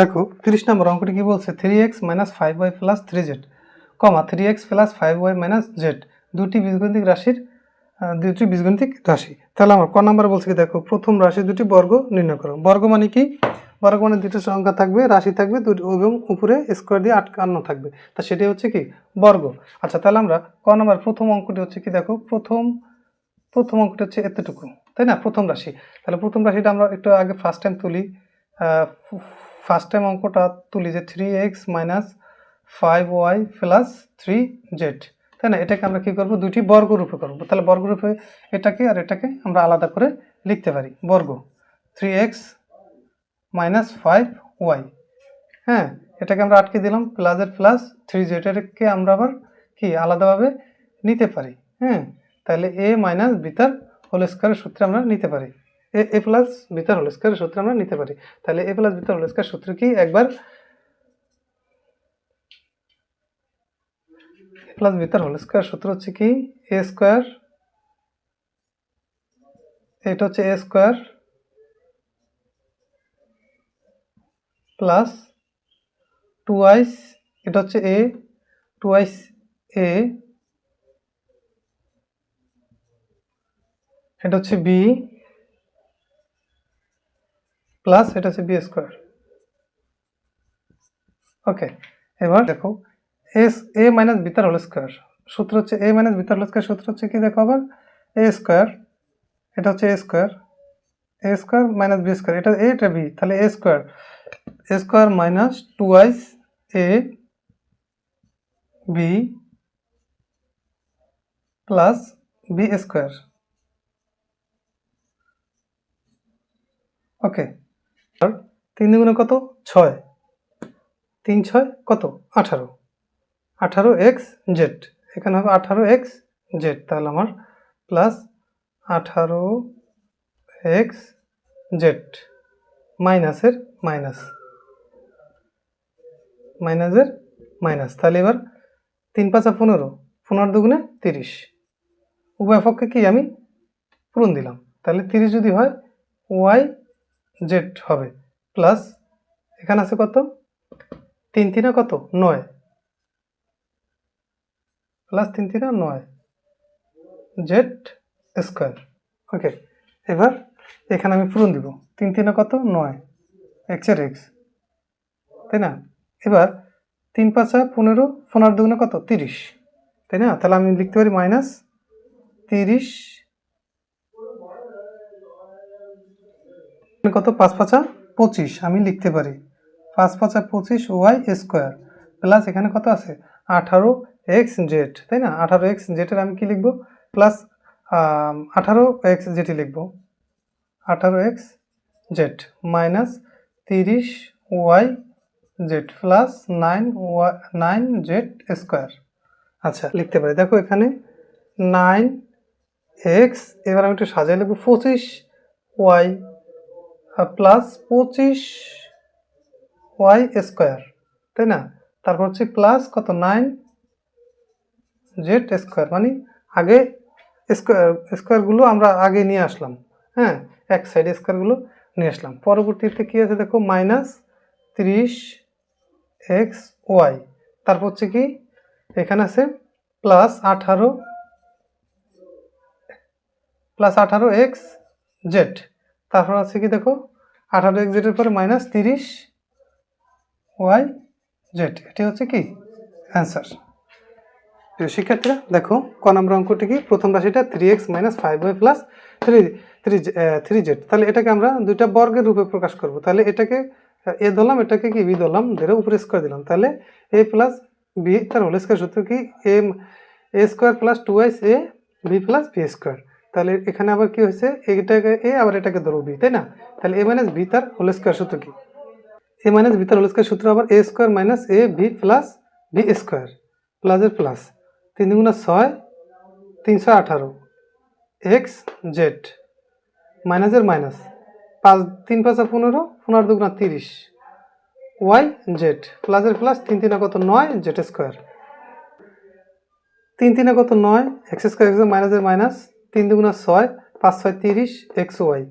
দেখো, তিরিশ নম্বর অঙ্কটি কি বলছে? Three X minus five Y plus three Z comma three X plus five Y minus Z দুটি বীজগণিতিক রাশির দুটি বীজগণিতিক রাশি। তাহলে আমার ক নাম্বার বলছে কি দেখো, প্রথম রাশি দুটি বর্গ নির্ণয় করো। বর্গ মানে কি? বর্গ মানে দুটো সংখ্যা থাকবে, রাশি থাকবে, দুটি এবং উপরে স্কোয়ার দিয়ে আটকান্ন থাকবে। তা সেটি হচ্ছে কি? বর্গ। আচ্ছা তাহলে আমরা ক নাম্বার, প্রথম অঙ্কটি হচ্ছে কি দেখো, প্রথম প্রথম অঙ্কটি হচ্ছে এতটুকু, তাই না? প্রথম রাশি। তাহলে প্রথম রাশিটা আমরা একটু আগে ফার্স্ট টাইম তুলি ফার্স্ট টাইম অঙ্কটা তুলি যে three X minus five Y plus three Z তাই না? এটাকে আমরা কী করব? দুটি বর্গরূপে করব। তাহলে বর্গরূপে এটাকে আর এটাকে আমরা আলাদা করে লিখতে পারি। বর্গ three X minus five Y হ্যাঁ? এটাকে আমরা আটকে দিলাম প্লাসের প্লাস থ্রি জেড এটাকে আমরা আবার কি? আলাদাভাবে নিতে পারি হ্যাঁ? তাহলে এ মাইনাস বিতার হোল স্কোয়ারের সূত্রে আমরা নিতে পারি। এ প্লাস বিতার হোল স্কোয়ারের সূত্রে আমরা নিতে পারি। তাহলে এ প্লাস বিতার হোল স্কোয়ার সূত্র কি? একবার প্লাস বিতার হোল স্কোয়ার সূত্র হচ্ছে কি? এ স্কোয়ার, এটা হচ্ছে এ স্কোয়ার প্লাস টু আইস এটা হচ্ছে এ টু আইস এ, এটা হচ্ছে বি প্লাস এটা হচ্ছে বি স্কোয়ার। ওকে, এবার দেখো, এস, এ মাইনাস বিতার হোল স্কোয়ার। সূত্র হচ্ছে এ মাইনাস বিতার হোল স্কোয়ার, সূত্র হচ্ছে কি দেখো আবার? এ স্কোয়ার, এটা হচ্ছে A square A square minus B square, এটা এটা বি, তাহলে A square A square minus two ice A B plus B square. Okay আর তিন দুগুণে কত? ছয়। তিন ছয় কত? আঠারো। আঠারো এক্স জেড। এখানে হবে আঠারো এক্স জেড। তাহলে আমার প্লাস আঠারো এক্স জেড। মাইনাসের মাইনাস। মাইনাসের মাইনাস। তাহলে এবার তিন পাঁচা পনেরো। পনেরো দুগুণে তিরিশ। উভয় পক্ষে কি আমি পূরণ দিলাম? তাহলে তিরিশ যদি হয়, ওয়াই জেড হবে। প্লাস এখানে আছে কত? তিন তিনা কত? নয়। প্লাস তিন তিনা নয়। জেড স্কোয়ার ওকে এবার এখানে আমি পূরণ দিব। তিন তিনা কত? নয়। এক্সের এক্স তাই না? এবার তিন পাঁচা পনেরো পনেরো দুগুণে কত? তিরিশ। তাই না? তাহলে আমি লিখতে পারি মাইনাস তিরিশ কত? পাঁচ পাঁচা পঁচিশ, আমি লিখতে পারি। পাঁচ পাঁচা পঁচিশ ওয়াই স্কোয়ার প্লাস এখানে কত আছে? আঠারো এক্স জেড, তাই না? আঠারো এক্স জেডের আমি কি লিখব? প্লাস আঠারো এক্স জেডই লিখব। আঠারো এক্স জেড মাইনাস তিরিশ ওয়াই জেড প্লাস নাইন ওয়া, নাইন জেড স্কোয়ার। আচ্ছা লিখতে পারি। দেখো এখানে নাইন এক্স, এবার আমি একটু সাজাই লিখব। পঁচিশ ওয়াই প্লাস পঁচিশ ওয়াই স্কোয়ার তাই না? তারপর হচ্ছে প্লাস কত? নাইন জেড স্কোয়ার মানে আগে স্কোয়ার স্কোয়ারগুলো আমরা আগে নিয়ে আসলাম হ্যাঁ? এক সাইডে স্কোয়ারগুলো নিয়ে আসলাম। পরবর্তীতে কী আছে দেখো? মাইনাস তিরিশ এক্স ওয়াই তারপর হচ্ছে কি? এখানে আছে প্লাস আঠারো প্লাস আঠারো এক্স জেড তারপর আছে কি দেখো? আঠারো এক্স জেডের পরে মাইনাস তিরিশ ওয়াই জেড এটি হচ্ছে কি? অ্যান্সার প্রিয় শিক্ষার্থীরা, দেখো, ক নম্বর অঙ্কটি কি? প্রথম রাশিটা three X minus five Y plus three three three Z তাহলে এটাকে আমরা দুইটা বর্গের রূপে প্রকাশ করব। তাহলে এটাকে, এ ধরলাম, এটাকে কি? বি ধরলাম, ধরে উপরে স্কোয়ার দিলাম। তাহলে এ প্লাস বি তার হোল স্কোয়ার সূত্র কি? A A square plus two ice A B plus B square তাহলে এখানে আবার কি হয়েছে? এটাকে, এ আবার এটাকে ধরো বি, তাই না? তাহলে এ মাইনাস বি তার হোল স্কোয়ার সূত্র কি? এ মাইনাস বি তার হোল স্কোয়ার সূত্র আবার A square minus A B plus B square প্লাসের প্লাস তিন দুগুণা ছয়, তিনশো আঠারো এক্স জেড মাইনাসের মাইনাস পাঁচ, তিন পাঁচা পনেরো পনেরো দুগুণা তিরিশ ওয়াই জেড প্লাসের প্লাস তিন তিনা কত নয় জেড স্কোয়ার তিন তিনে কত নয় এক্স স্কোয়ার এক্স মাইনাসের মাইনাস তিন দুগুণা ছয়, পাঁচ ছয় তিরিশ, এক্স ওয়াই।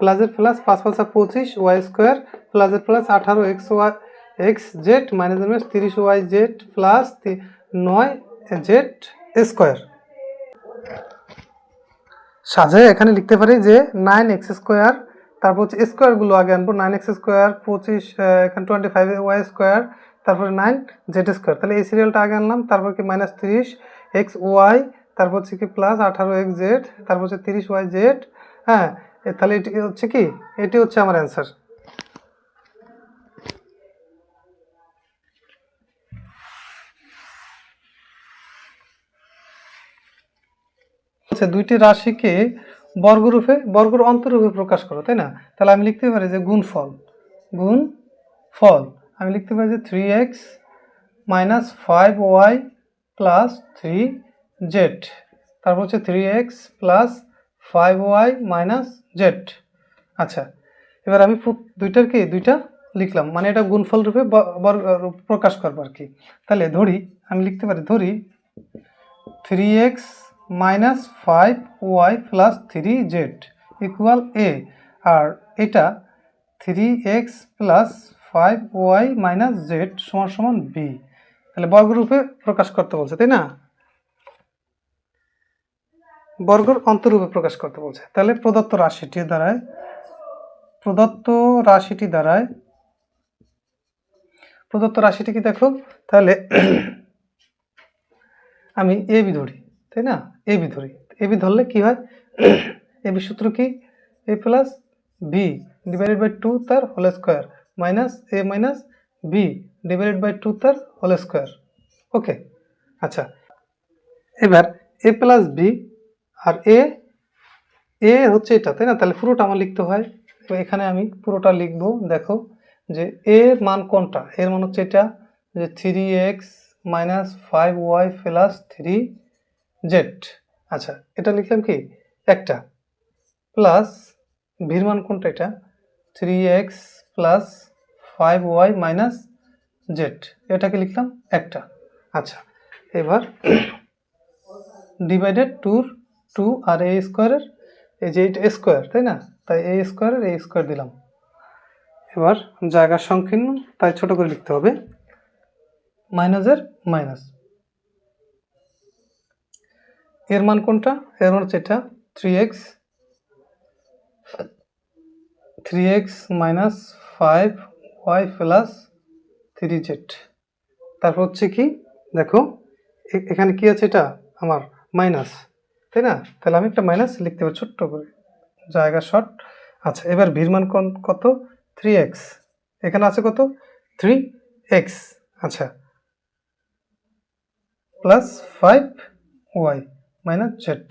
প্লাসের প্লাস পাঁচ পাঁচা পঁচিশ, ওয়াই স্কোয়ার। প্লাসের প্লাস আঠারো, X Y, X Z minus minus তিরিশ ওয়াই জেড প্লাস নয় জেড স্কোয়ার। সাজে, এখানে লিখতে পারি যে নাইন এক্স স্কোয়ার, তারপর হচ্ছে স্কোয়ারগুলো আগে আনব, নাইন এক্স স্কোয়ার, পঁচিশ এখানে টোয়েন্টি ফাইভ ওয়াই স্কোয়ার, তারপরে নাইন জেড স্কোয়ার। তাহলে এই সিরিয়ালটা আগে আনলাম, তারপর কি মাইনাস তিরিশ, এক্স ওয়াই তারপর হচ্ছে কি প্লাস আঠারো এক্স জেড তারপর হচ্ছে তিরিশ ওয়াই জেড হ্যাঁ তাহলে এটি হচ্ছে কি? এটি হচ্ছে আমার অ্যান্সার আচ্ছা দুইটি রাশিকে বর্গরূপে, বর্গর অন্তরূপে প্রকাশ করো, তাই না? তাহলে আমি লিখতে পারি যে গুণ ফল গুণ ফল আমি লিখতে পারি যে three X minus five Y plus three Z তারপর হচ্ছে three X plus five Y minus Z আচ্ছা এবার আমি দুইটার কি, দুইটা লিখলাম মানে এটা গুণফল রূপ প্রকাশ করব আর কি। তাহলে ধরি, আমি লিখতে পারি, ধরি three X minus five Y plus three Z equal A আর এটা three X plus five Y minus Z সমান সমান বি তাহলে বর্গরূপে প্রকাশ করতে বলছে, তাই না? বর্গর অন্তরূপে প্রকাশ করতে বলছে। তাহলে প্রদত্ত রাশিটি দ্বারায়, প্রদত্ত রাশিটি দ্বারায়, প্রদত্ত রাশিটি কি দেখো? তাহলে আমি এ বি ধরি, তাই না? এ বি ধরি। এ বি ধরলে কি হয়? এ বি সূত্র কি? A plus B divided by two তার whole square minus A minus B divided by two তার হোল স্কোয়ার। ওকে আচ্ছা। এবার এ প্লাস বি আর এ এ হচ্ছে এটা, তাই না? তাহলে পুরোটা আমার লিখতে হয়। তো এখানে আমি পুরোটা লিখব, দেখো, যে এর মান কোনটা? এর মান হচ্ছে এটা, যে three X minus five Y plus three Z আচ্ছা এটা লিখলাম কি? একটা। প্লাস ভির মান কোনটা এটা? Three X plus five Y minus Z এটাকে লিখলাম একটা। আচ্ছা এবার ডিভাইডেড টুর টু আর এ স্কোয়ারের, এই যে এটা স্কোয়ার, তাই না? তাই এ স্কোয়ারের, এ স্কোয়ার দিলাম। এবার জায়গা সংকীর্ণ, তাই ছোট করে লিখতে হবে। মাইনাসের মাইনাস। এর মান কোনটা? এর মান হচ্ছে এটা, three X three X minus five Y plus three Z. তারপর হচ্ছে কি? দেখো এখানে কি আছে এটা? আমার মাইনাস। তাই না? তাহলে আমি একটা মাইনাস লিখতে পারি ছোট্ট করে। জায়গা শর্ট আচ্ছা এবার ভির মান কত? থ্রি এক্স এখানে আছে কত? থ্রি এক্স আচ্ছা। Plus five Y minus Z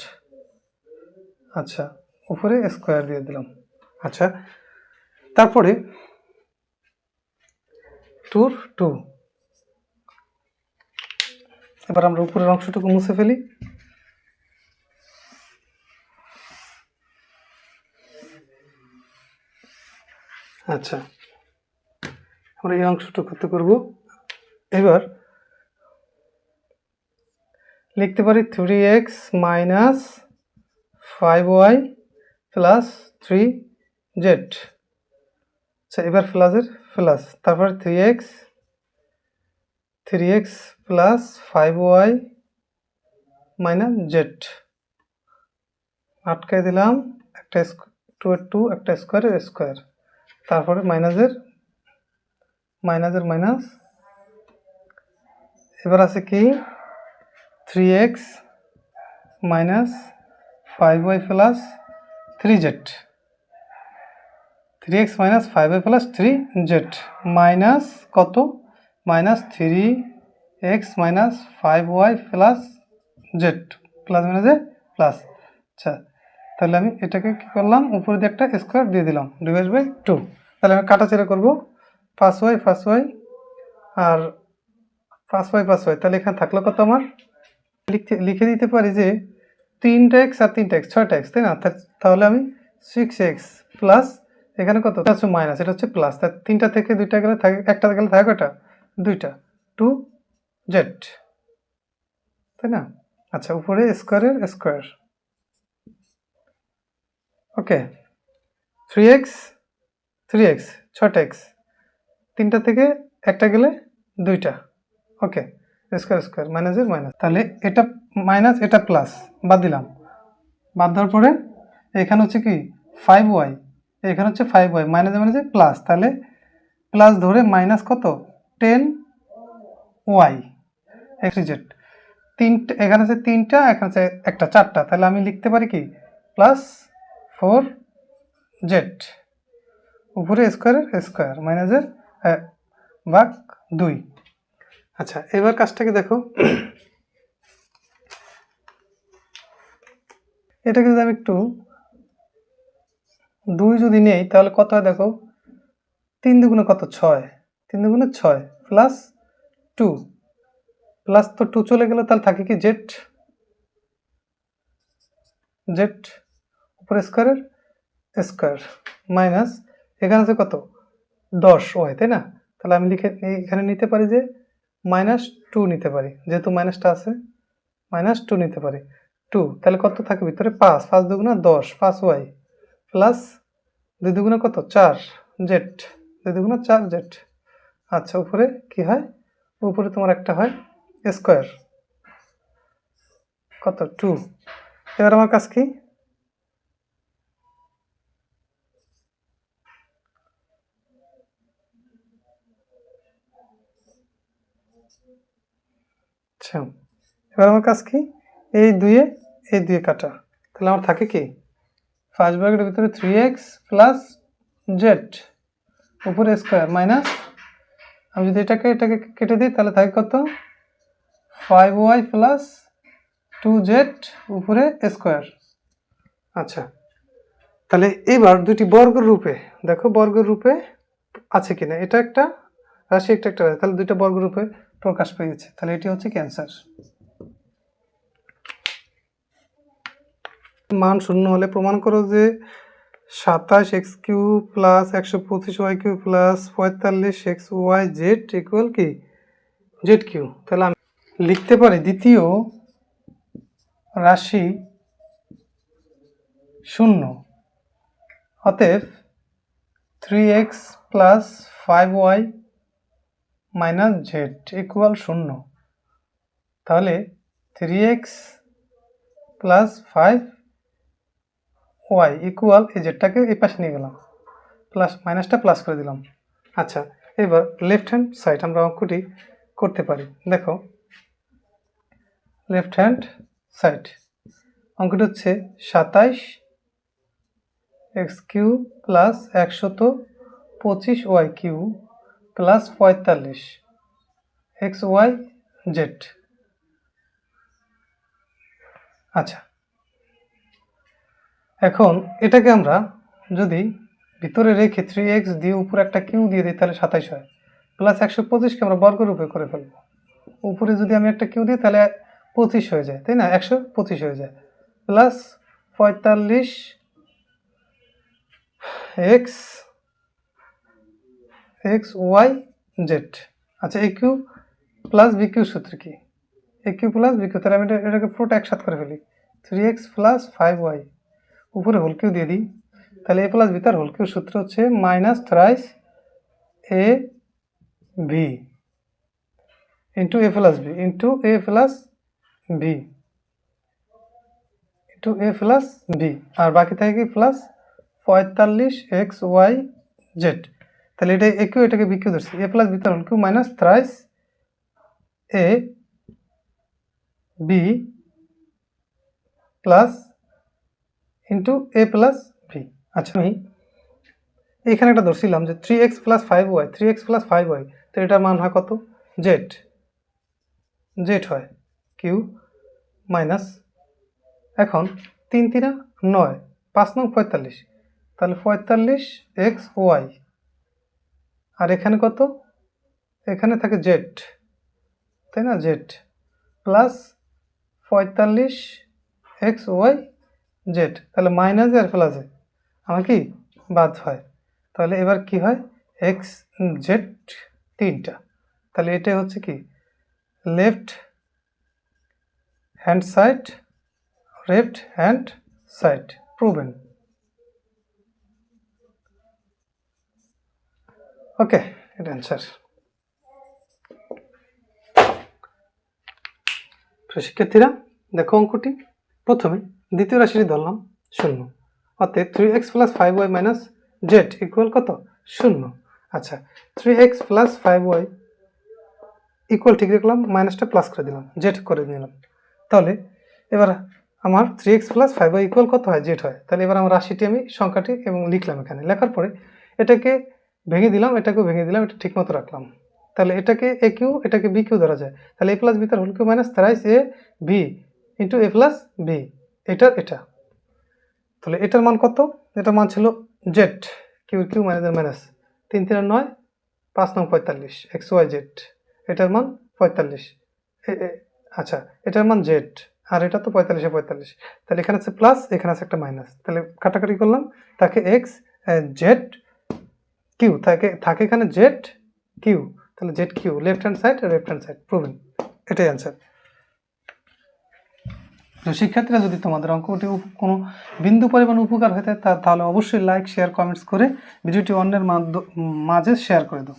আচ্ছা উপরে স্কোয়ার দিয়ে দিলাম। আচ্ছা তারপরে টুর টু এবার আমরা উপরের অংশটুকু মুছে ফেলি। আচ্ছা। আমরা এই অংশটুকু করতে করব এবার লিখতে পারি three X minus five Y plus three Z আচ্ছা এবার প্লাসের প্লাস তারপর three X three X plus five Y minus Z আটকায় দিলাম, একটা টু টু একটা স্কোয়ারের স্কোয়ার তারপরে মাইনাসের মাইনাসের মাইনাস। এবার আছে কি? Three X minus five Y plus three Z three X minus five Y plus three Z minus কত? Minus three X minus five Y plus Z plus মাইনাসে প্লাস আচ্ছা তাহলে আমি এটাকে কী করলাম? উপরে দিয়ে একটা স্কোয়ার দিয়ে দিলাম। ডিভাইড বাই টু তাহলে আমি কাটাছেড়া করব। পাঁচ ওয়াই পাঁচ ওয়াই আর পাঁচ ওয়াই পাঁচ ওয়াই তাহলে এখানে থাকল কত আমার? লিখতে, লিখে দিতে পারি যে তিনটা এক্স আর তিনটা এক্স ছয়টা এক্স তাই না? তাহলে আমি সিক্স এক্স প্লাস এখানে কত? হচ্ছে মাইনাস এটা হচ্ছে প্লাস তা তিনটা থেকে দুইটা গেলে থাকে, একটা গেলে থাকে কটা দুইটা। Two Z. তাই না? আচ্ছা উপরে স্কোয়ারের square okay. Three X three X ছটা এক্স তিনটা থেকে একটা গেলে দুইটা। ওকে স্কোয়ার স্কোয়ার মাইনাসের মাইনাস তাহলে এটা মাইনাস এটা প্লাস বাদ দিলাম। বাদ দেওয়ার পরে এখানে হচ্ছে কি? ফাইভ ওয়াই এখানে হচ্ছে ফাইভ ওয়াই মাইনাসে মাইনাসে প্লাস তাহলে প্লাস ধরে মাইনাস কত? টেন ওয়াই এক্স জেড তিনটা এখানে আছে তিনটা, এখানে আছে একটা, চারটা। তাহলে আমি লিখতে পারি কি? প্লাস ফোর জেড উপরে স্কোয়ারের স্কোয়ার মাইনাসের ভাগ দুই। আচ্ছা এবার কাজটাকে দেখো। এটাকে যদি আমি একটু দুই যদি নেই, তাহলে কত হয় দেখো? তিন দুগুণে কত? ছয়। তিন দুগুণে ছয় প্লাস টু। প্লাস তো টু চলে গেলে তাহলে থাকে কি জেড? জেড উপরে স্কোয়ারের স্কোয়ার মাইনাস এখানে আছে কত? দশ ওয়াই, তাই না? তাহলে আমি লিখে এখানে নিতে পারি যে মাইনাস টু নিতে পারি, যেহেতু মাইনাসটা আছে, মাইনাস টু নিতে পারি। টু, তাহলে কত থাকে ভিতরে? পাঁচ পাঁচ দুগুণা দশ, পাঁচ ওয়াই, প্লাস দুই দুগুণা কত? চার, জেড, দুই দুগুণা চার, জেড। আচ্ছা উপরে কি হয়? উপরে তোমার একটা হয় স্কোয়ার। কত? টু। এবার আমার কাজ কি? আচ্ছা এবার আমার কাজ কি? এই দুয়ে এই দুয়ে কাটা। তাহলে আমার থাকে কি? ফার্স্ট ব্র্যাকেটের ভিতরে থ্রি এক্স প্লাস জেড উপরে স্কোয়ার মাইনাস আমি যদি এটাকে এটাকে কেটে দিই, তাহলে থাকে কত? Five Y plus two Z উপরে স্কোয়ার আচ্ছা তাহলে এবার দুটি বর্গের রূপে, দেখো বর্গের রূপে আছে কিনা? এটা একটা রাশি একটা একটা তাহলে দুইটা বর্গের রূপে প্রকাশ পেয়েছে। তাহলে এটি হচ্ছে ক্যান্সার। মান শূন্য হলে প্রমাণ করো যে সাতাশ এক্স কিউ প্লাস একশো পঁচিশ ওয়াই কিউ প্লাস পঁয়তাল্লিশ এক্স ওয়াই জেড ইকুয়াল কি? Z cube. তাহলে আমি লিখতে পারি দ্বিতীয় রাশি শূন্য। অতএব three X plus five Y minus Z equal শূন্য। তাহলে three X plus five Y equal এই জেডটাকে এই পাশে নিয়ে গেলাম। প্লাস মাইনাসটা প্লাস করে দিলাম। আচ্ছা এবার লেফট হ্যান্ড সাইড আমরা অঙ্কটি করতে পারি। দেখো লেফট হ্যান্ড সাইড অঙ্কটি হচ্ছে সাতাইশ এক্স কিউ প্লাস একশত পঁচিশ ওয়াই কিউ প্লাস পঁয়তাল্লিশ এক্স ওয়াই জেড আচ্ছা এখন এটাকে আমরা যদি ভিতরে রেখে থ্রি এক্স দিয়ে উপরে একটা কিউ দিয়ে দিই, তাহলে সাতাইশ হয়। প্লাস একশো পঁচিশকে আমরা বর্গরূপে করে ফেলব। উপরে যদি আমি একটা কিউ দিই, তাহলে পঁচিশ হয়ে যায়, তাই না? একশো পঁচিশ হয়ে যায়। প্লাস পঁয়তাল্লিশ এক্স এক্স ওয়াই জেড আচ্ছা A cube plus B cube সূত্র কি? A cube plus B cube তাহলে আমি এটা- এটাকে পুরোটা একসাথে করে ফেলি। Three X plus five Y উপরে হোল কিউ দিয়ে দিই। তাহলে এ প্লাস বি তার হোল সূত্র হচ্ছে minus thrice A B into A plus B into A plus B into A plus B আর বাকি থাকে কি? প্লাস পঁয়তাল্লিশ এক্স ওয়াই জেড তাহলে এটা এ কিউ, এটাকে বি ধরছি। এ প্লাস বি তার whole cube minus thrice A B plus into A plus B আচ্ছা আমি এখানে একটা ধরছিলাম যে three X plus five Y three X plus five Y তো এটার মান হয় কত? জেড জেড হয় কিউ মাইনাস এখন তিন তিনা নয়, পাঁচ নং পঁয়তাল্লিশ। তাহলে পঁয়তাল্লিশ এক্স ওয়াই আর এখানে কত? এখানে থাকে জেড তাই না? জেড প্লাস পঁয়তাল্লিশ এক্স ওয়াই জেড তাহলে মাইনাসে আর প্লাসে আমার কি? বাদ হয়। তাহলে এবার কি হয়? এক্স জেড তিনটা। তাহলে এটা হচ্ছে কি? Left hand side left hand side proven okay এটা অ্যান্সার শিক্ষার্থীরা দেখো অঙ্কটি। প্রথমে দ্বিতীয় রাশিটি ধরলাম, শূন্য। অতএব three X plus five Y minus Z equal কত? শূন্য। আচ্ছা three X plus five Y equal ঠিক রাখলাম মাইনাসটা প্লাস করে দিলাম জেড করে নিলাম। তাহলে এবার আমার three X plus five Y equal কত হয়? জেড হয়। তাহলে এবার আমার রাশিটি আমি, সংখ্যাটি এবং লিখলাম এখানে। লেখার পরে এটাকে ভেঙে দিলাম, এটাকেও ভেঙে দিলাম, এটা ঠিক মতো রাখলাম। তাহলে এটাকে এ কিউ এটাকে বি কিউ ধরা যায়। তাহলে এ প্লাস বি তার whole cube minus thrice A B into A plus B এটা এটা। তাহলে এটার মান কত? এটার মান ছিল Z cube cube minus minus তিন তিন নয়, পাঁচ নং পঁয়তাল্লিশ এক্স ওয়াই জেড এটার মান পঁয়তাল্লিশ। আচ্ছা এটার মান জেড আর এটা তো পঁয়তাল্লিশে পঁয়তাল্লিশ। তাহলে এখানে আছে প্লাস এখানে আছে একটা মাইনাস তাহলে কাটাকাটি করলাম। তাকে এক্স জেড কিউ, থাকে থাকে এখানে জেড, কিউ, তাহলে Z cube left hand side left hand side proven এটাই অ্যান্সার তো শিক্ষার্থীরা যদি তোমাদের অঙ্কটি কোনো বিন্দু পরিমাণ উপকার হয়ে থাকে তাহলে অবশ্যই লাইক শেয়ার কমেন্টস করে ভিডিওটি অন্যের মাঝে শেয়ার করে দাও।